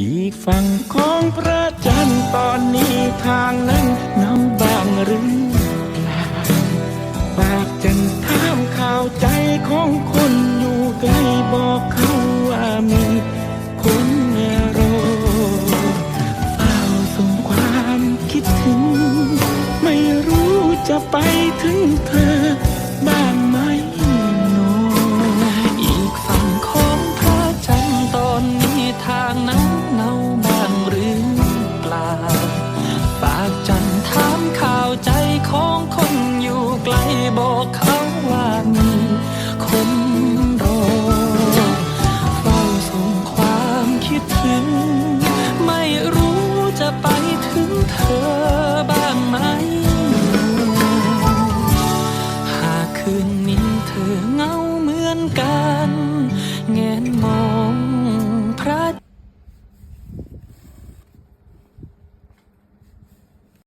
อีกฝั่งของพระจันทร์ตอนนี้ทางนั้นเนาบางหรือเปล่าปากจันถามข่าวใจของคนอยู่ไกลบอกเขาว่ามีคนรอเฝ้าส่งความคิดถึง ไม่รู้จะไปถึงเธอบ้างิดถึง ไม่รู้จะไปถึงเธอบ้างไหม หากคืน